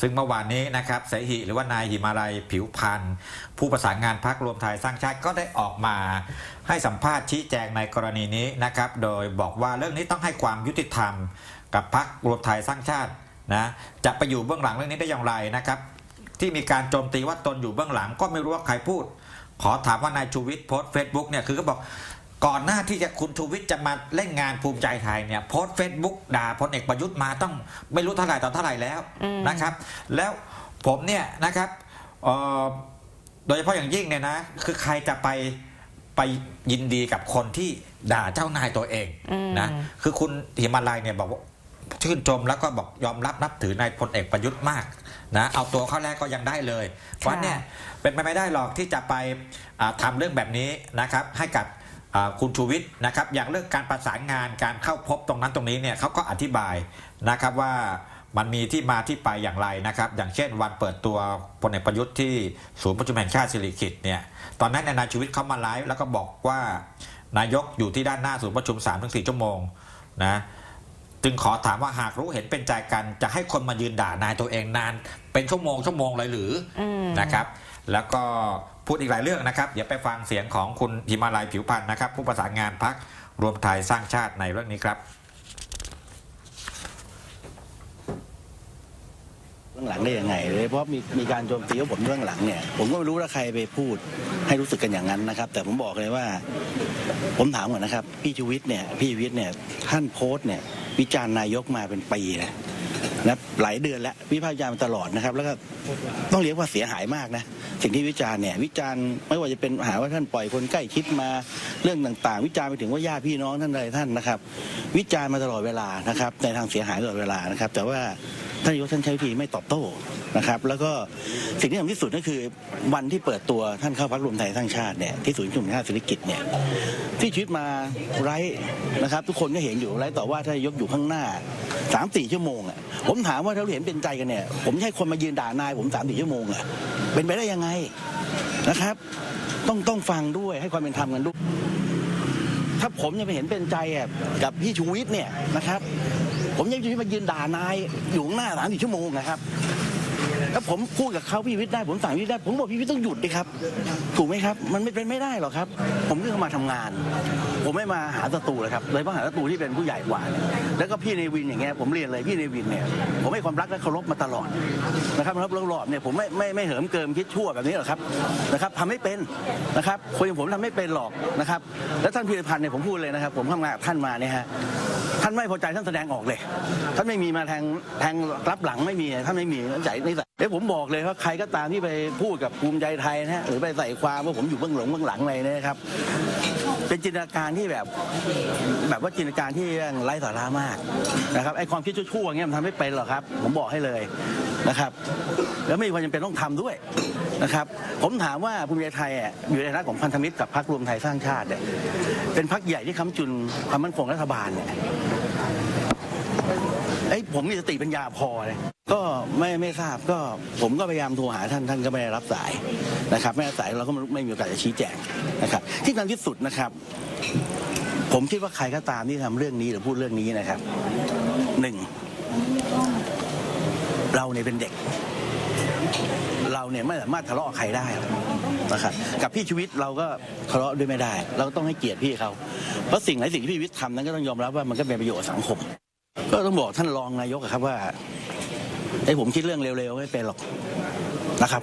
ซึ่งเมื่อวานนี้นะครับเสหิหรือว่านายหิมาลัยผิวพันธ์ผู้ประสานงานพักรวมไทยสร้างชาติก็ได้ออกมาให้สัมภาษณ์ชี้แจงในกรณีนี้นะครับ โดยบอกว่าเรื่องนี้ต้องให้ความยุติธรรม กับพักรวมไทยสร้างชาตินะจะไปอยู่เบื้องหลังเรื่องนี้ได้อย่างไรนะครับ ที่มีการโจมตีว่าตนอยู่เบื้องหลังก็ไม่รู้ว่าใครพูด ขอถามว่านายชูวิทย์โพสต์เฟซบุ๊กเนี่ยคือก็บอก ก่อนหน้าที่จะคุณชูวิทย์จะมาเล่นงานภูมิใจไทยเนี่ยโพสต์เฟซบุ๊กด่าพลเอกประยุทธ์มาต้องไม่รู้เท่าไหร่ต่อเท่าไหร่แล้วอืมนะครับ แล้วผมเนี่ยนะครับเอ่อโดยเฉพาะอย่างยิ่งเนี่ยนะคือใครจะไปไปยินดีกับคนที่ด่าเจ้านายตัวเองอืมนะคือคุณหิมาลัยเนี่ยบอกว่าชื่นชมแล้วก็บอกยอมรับนับถือนายพลเอกประยุทธ์มากนะเอาตัวเขาแรกก็ยังได้เลยเพราะเนี่ยเป็นไปไม่ได้หรอกที่จะไปอ่าทำาเรื่องแบบนี้นะครับ ให้กับอ่า คุณชูวิทย์นะครับอย่างเรื่องการประสานงานการเข้าพบตรงนั้นตรงนี้เนี่ยเขาก็อธิบายนะครับว่ามันมีที่มาที่ไปอย่างไรนะครับ อย่างเช่นวันเปิดตัวพลเอกประยุทธ์ที่ศูนย์ประชุมแห่งชาติสิริกิตเนี่ยตอนนั้นนายชูวิทย์เขามาไลฟ์แล้วก็บอกว่านายกอยู่ที่ด้านหน้าศูนย์ประชุม3-4ชั่วโมงนะจึงขอถามว่าหากรู้เห็นเป็นใจกันจะให้คนมายืนด่านายตัวเองนาน เป็นชั่วโมงชั่วโมงเลยหรืออนะครับ แล้วก็ พูดอีกหลายเรื่องนะครับ เดี๋ยวไปฟังเสียงของคุณหิมาลัยผิวพันธ์นะครับ ผู้ประสานงานพักรวมไทยสร้างชาติในเรื่องนี้ครับเบื้องหลังได้ยังไงเลยเพราะมีมีการโจมตีว่าผมเบื้องหลังเนี่ย ผมก็ไม่รู้ว่าใครไปพูดให้รู้สึกกันอย่างนั้นนะครับ แต่ผมบอกเลยว่า ผมถามก่อนนะครับ พี่ชูวิทย์เนี่ยพี่ชูวิทย์เนี่ยท่านโพสต์เนี่ยวิจารณ์นายกมาเป็นปีนะ นะหลายเดือนแล้ววิพากษ์วิจารณ์มาตลอดนะครับ แล้วก็ต้องเรียกว่าเสียหายมากนะสิ่งที่วิจารณ์เนี่ยวิจารณ์ไม่ว่าจะเป็นหาว่าท่านปล่อยคนใกล้ชิดมาเรื่องต่างๆ วิจารณ์ไปถึงว่าญาติพี่น้องท่านใดท่านนะครับ วิจารณ์มาตลอดเวลานะครับในทางเสียหายตลอดเวลานะครับ แต่ว่า ท่านนายกท่านใช้วิธีไม่ตอบโต้นะครับ แล้วก็สิ่งที่สำคัญที่สุดก็คือวันที่เปิดตัวท่านเข้าพักรวมไทยสร้างชาติเนี่ยที่ศูนย์ชุมแห่งชาติเศรษฐกิจเนี่ยที่ชีวิตมาไร้นะครับ ทุกคนก็เห็นอยู่ไร้ต่อว่าท่านนายกอยู่ข้างหน้าสามสี่ชั่วโมงอะผมถามว่าถ้าเราเห็นเป็นใจกันเนี่ย ผมให้คนมายืนด่านายผมสามสี่ชั่วโมงอะเป็นไปได้ยังไงนะครับ ต้องต้องฟังด้วยให้ความเป็นธรรมกันด้วยถ้าผมยังไปเห็นเป็นใจกับพี่ชูวิทย์เนี่ยนะครับ ผมยังจะมายืนด่านายอยู่ข้างหน้าสามสี่ชั่วโมงนะครับแล้วผมพูดกับเขาพี่วิทย์ได้ผมสั่งพี่วิทย์ได้ ผมบอกพี่วิทย์ต้องหยุดดิครับ ถูกไหมครับ มันไม่เป็นไม่ได้หรอกครับ ผมเพิ่งมาทำงาน ผมไม่มาหาศัตรูเลยครับเลยมาหาศัตรูที่เป็นผู้ใหญ่กว่าแล้วก็พี่เนวินอย่างเงี้ยผมเรียนเลยพี่เนวินเนี่ยผมให้ความรักและเคารพมาตลอดนะครับแล้วรอบเนี่ยผมไม่ไม่ไม่เหิมเกิมคิดชั่วแบบนี้หรอกครับนะครับทำไม่เป็นนะครับคนอย่างผมทำไม่เป็นหรอกนะครับ แล้วท่านพีรพันธ์เนี่ยผมพูดเลยนะครับ ผมทำงานท่านมาเนี่ยฮะท่านไม่พอใจท่านแสดงออกเลย ท่านไม่มีมาแทงแทงรับหลังไม่มีท่านไม่มีนิสัยนิสัยเดี๋ยวผมบอกเลยว่าใครก็ตามที่ไปพูดกับภูมิใจไทยนะฮะหรือไปใส่ความว่าผมอยู่เบื้องหลังเบื้องหลังอะไรนะครับ เป็นจินตนาการที่แบบ แบบว่าจินตนาการที่ไร้สาระมากนะครับไอความคิดชั่วๆอย่างเงี้ยมันทำไม่เป็นหรอกครับ ผมบอกให้เลยนะครับ แล้วไม่มีความจำเป็นต้องทำด้วยนะครับ ผมถามว่าภูมิใจไทยอะอยู่ในฐานะของพันธมิตรกับพรรครวมไทยสร้างชาติเนี่ยเป็นพรรคใหญ่ที่ค้ำจุนความมั่นคงรัฐบาลเนี่ย ไอ้ยผมมีสติปัญญาพอเลยก็ไม่ไม่ทราบก็ผมก็พยายามโทรหาท่านท่านก็ไม่ได้รับสายนะครับ ไม่รับสายเราก็ไม่มีโอกาสจะชี้แจงนะครับ ที่สำคัญที่สุดนะครับ ผมคิดว่าใครก็ตามที่ทำเรื่องนี้หรือพูดเรื่องนี้นะครับหนึ่งเราเนี่ยเป็นเด็ก เราเนี่ยไม่สามารถทะเลาะกับใครได้นะครับกับพี่ชีวิตเราก็ทะเลาะด้วยไม่ได้ เราก็ต้องให้เกียรติพี่เขาเพราะสิ่งไหนสิ่งที่พี่ชีวิตทำนั้นก็ต้องยอมรับว่ามันก็เป็นประโยชน์สังคม ก็ต้องบอกท่านรองนายกครับว่าไอ้ผมคิดเรื่องเร็วๆไม่เป็นหรอกนะครับ